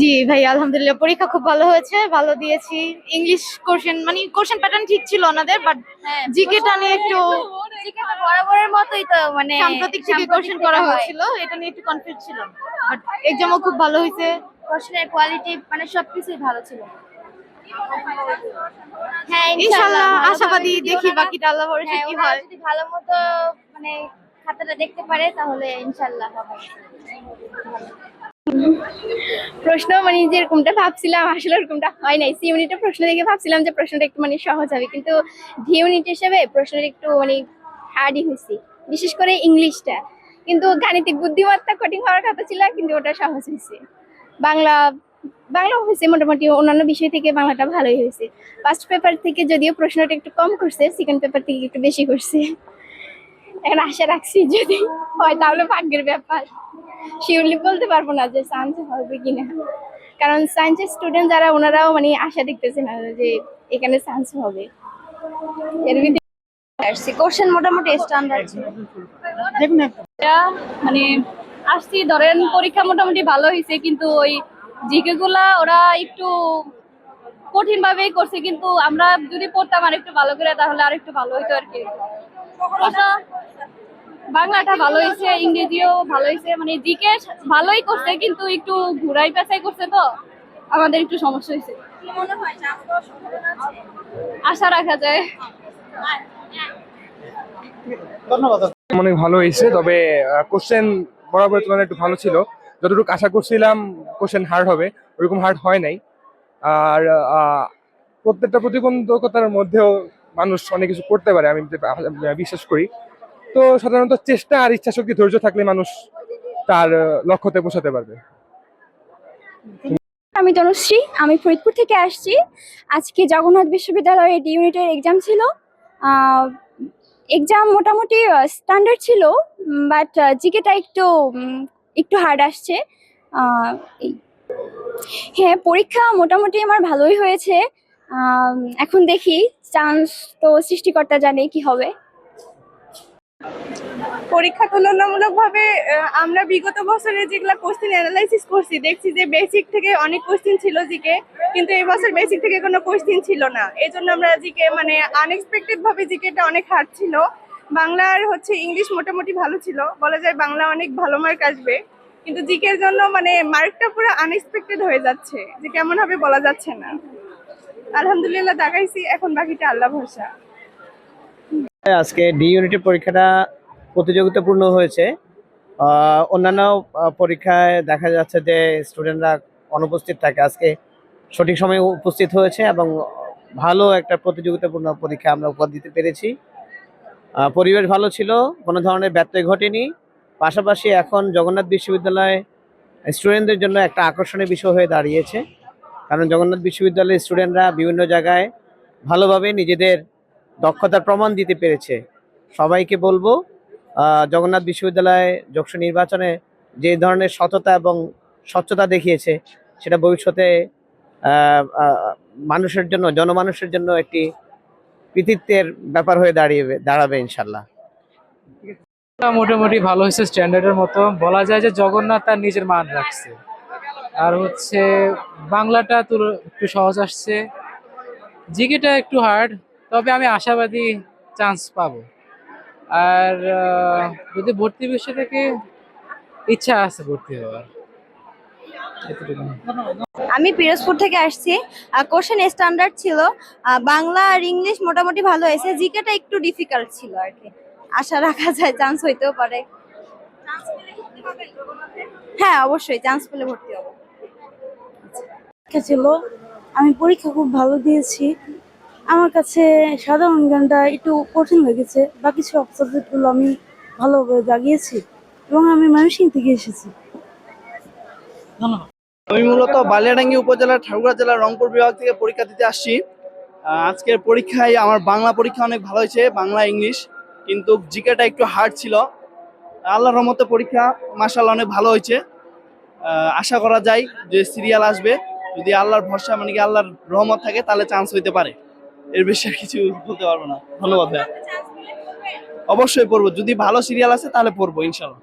জি ভাই আলহামদুলিল্লাহ। পরীক্ষা খুব ভালো হয়েছে ভালো দিয়েছি। ইংলিশ কোশ্চেন মানে কোশ্চেন প্যাটার্ন ঠিক ছিল ওনাদের বাট হ্যাঁ, জিকেটা নিয়ে একটু বরাবরের মতোই তো মানে সাম্প্রতিক থেকে কোশ্চেন করা হয়েছিল এটা নিয়ে একটু কনফিউজ ছিল বাট এক্সামও খুব ভালো হয়েছে। প্রশ্নের কোয়ালিটি মানে সবকিছুই ভালো ছিল। হ্যাঁ ইনশাআল্লাহ আশাবাদী দেখি বাকিটা আল্লাহ ভরসা হ্যাঁ, কি হয়। যদি ভালো মতো মানে খাতাটা দেখতে পারে তাহলে ইনশাআল্লাহ হবে। প্রশ্ন মানে যেরকমটা ভাবছিলাম, আসলে ওরকমটা হয় নাই। সি ইউনিটের প্রশ্ন দেখে ভাবছিলাম যে প্রশ্নটা একটু মানে সহজ হবে, কিন্তু ডি ইউনিট হিসেবে প্রশ্নটা একটু মানে হার্ডই হয়েছে, বিশেষ করে ইংলিশটা। কিন্তু গাণিতিক বুদ্ধিমত্তা কঠিন হওয়ার কথা ছিল, কিন্তু ওটা সহজ হয়েছে। বাংলা বাংলা হয়েছে মোটামুটি, অন্যান্য বিষয় থেকে বাংলাটা ভালোই হয়েছে। ফার্স্ট পেপার থেকে যদিও প্রশ্নটা একটু কম করছে সেকেন্ড পেপার থেকে একটু বেশি করছে। এখন আশা রাখছি যদি হয় তাহলে ভাগ্যের ব্যাপার। শিওরলি বলতে পারব না যে চান্স হবে কিনা। কারণ সায়েন্সের স্টুডেন্ট যারা ওনারাও মানে আশা দেখতেছে না যে এখানে চান্স হবে। এর ভিতরে আসছি। কোশ্চেন মোটামুটি স্ট্যান্ডার্ড এটা মানে আসছি ধরেন পরীক্ষা মোটামুটি ভালো হয়েছে কিন্তু ওই জিকে গুলা ওরা একটু কঠিন ভাবেই করছে কিন্তু আমরা যদি পড়তাম আর একটু ভালো করে তাহলে আর একটু ভালো হইতো আর কি। বাংলাটা ভালো হয়েছে ইংরেজিও ভালো হয়েছে মানে জিকে ভালোই করছে কিন্তু একটু ঘুরাই পেঁচাই করছে তো আমাদের একটু সমস্যা হয়েছে আশা রাখা যায়। অনেক ভালো হয়েছে তবে কোশ্চেন বরাবর তুলনায় একটু ভালো ছিল। যতটুকু আশা করছিলাম কোশ্চেন হার্ড হবে ওরকম হার্ড হয় নাই। আর আহ, প্রত্যেকটা প্রতিবন্ধকতার মধ্যেও মানুষ অনেক কিছু করতে পারে, আমি বিশ্বাস করি। তো সাধারণত চেষ্টা আর ইচ্ছা শক্তি ধৈর্য থাকলে মানুষ তার লক্ষ্যতে পৌঁছাতে পারবে। আমি তনুশ্রী, আমি ফরিদপুর থেকে আসছি। আজকে জগন্নাথ বিশ্ববিদ্যালয়ের ডি ইউনিটের এক্সাম ছিল। এক্সাম মোটামুটি স্ট্যান্ডার্ড ছিল বাট জিকেটা একটু একটু হার্ড আসছে। হ্যাঁ পরীক্ষা মোটামুটি আমার ভালোই হয়েছে। এখন দেখি চান্স তো সৃষ্টিকর্তা জানে কি হবে। পরীক্ষা তুলনামূলকভাবে আমরা বিগত বছরে যেগুলো কোশ্চেন অ্যানালাইসিস করছি, দেখছি যে বেসিক থেকে অনেক কোশ্চেন ছিল জিকে, কিন্তু এই বছর বেসিক থেকে কোনো কোশ্চেন ছিল না। এই জন্য আমরা জিকে মানে আনএক্সপেক্টেড ভাবে জিকেটা অনেক হার্ড ছিল। বাংলার হচ্ছে ইংলিশ মোটামুটি ভালো ছিল। বলা যায় বাংলা অনেক ভালো মার্ক আসবে। কিন্তু জিকের জন্য মানে মার্কটা পুরো আনএক্সপেক্টেড হয়ে যাচ্ছে, যে কেমন হবে বলা যাচ্ছে না। আলহামদুলিল্লাহ দেখাইছি, এখন বাকিটা আল্লাহ ভরসা। আজকে ডি ইউনিটের পরীক্ষাটা প্রতিযোগিতাপূর্ণ হয়েছে। অন্যান্য পরীক্ষায় দেখা যাচ্ছে যে স্টুডেন্টরা অনুপস্থিত থাকে। আজকে সঠিক সময়ে উপস্থিত হয়েছে এবং ভালো একটা প্রতিযোগিতাপূর্ণ পরীক্ষা আমরা উপহার দিতে পেরেছি। পরিবেশ ভালো ছিল, কোনো ধরনের ব্যত্যয় ঘটেনি। পাশাপাশি এখন জগন্নাথ বিশ্ববিদ্যালয় স্টুডেন্টদের জন্য একটা আকর্ষণীয় বিষয় হয়ে দাঁড়িয়েছে। কারণ জগন্নাথ বিশ্ববিদ্যালয়ের স্টুডেন্টরা বিভিন্ন জায়গায় ভালোভাবে নিজেদের দক্ষতার প্রমাণ দিতে পেরেছে। সবাইকে বলব জগন্নাথ বিশ্ববিদ্যালয়ে যক্ষ নির্বাচনে যে ধরনের সততা এবং স্বচ্ছতা দেখিয়েছে, সেটা ভবিষ্যতে মানুষের জন্য, জনমানুষের জন্য একটি কৃতিত্বের ব্যাপার হয়ে দাঁড়িয়ে, দাঁড়াবে ইনশাল্লাহ মোটামুটি ভালো হয়েছে স্ট্যান্ডার্ডের মতো। বলা যায় যে জগন্নাথ তার নিজের মান রাখছে। আর হচ্ছে বাংলাটা তুল একটু সহজ আসছে। জিকেটা একটু হার্ড তবে আমি আশাবাদী চান্স পাব। আর যদি ভর্তি বিষয় থেকে ইচ্ছা আছে ভর্তি হওয়ার আমি পিরোজপুর থেকে আসছি। কোশ্চেন স্ট্যান্ডার্ড ছিল। বাংলা আর ইংলিশ মোটামুটি ভালো হয়েছে। জিকেটা একটু ডিফিকাল্ট ছিল আর কি। আশা রাখা যায় চান্স হইতেও পারে। হ্যাঁ অবশ্যই চান্স পেলে ভর্তি হব। পরীক্ষা ছিল। আমি পরীক্ষা খুব ভালো দিয়েছি। আমার কাছে সাধারণ জ্ঞানটা একটু কঠিন লেগেছে। বাকি সব সাবজেক্টগুলো আমি ভালোভাবে জাগিয়েছি এবং আমি ময়মনসিং থেকে এসেছি। আমি মূলত বালিয়াডাঙ্গি উপজেলার ঠাকুরা জেলার রংপুর বিভাগ থেকে পরীক্ষা দিতে আসছি। আজকের পরীক্ষায় আমার বাংলা পরীক্ষা অনেক ভালো হয়েছে, বাংলা, ইংলিশ, কিন্তু জিকেটা একটু হার্ড ছিল। আল্লাহ রহমতে পরীক্ষা মাসাল্লাহ অনেক ভালো হয়েছে। আশা করা যায় যে সিরিয়াল আসবে। যদি আল্লাহর ভরসা মানে কি আল্লাহর রহমত থাকে, তাহলে চান্স হইতে পারে। এর বেশি কিছু বলতে পারব না। ধন্যবাদ ভাইয়া। অবশ্যই পড়ব। যদি ভালো সিরিয়াল আছে, তাহলে পড়ব ইনশাল্লাহ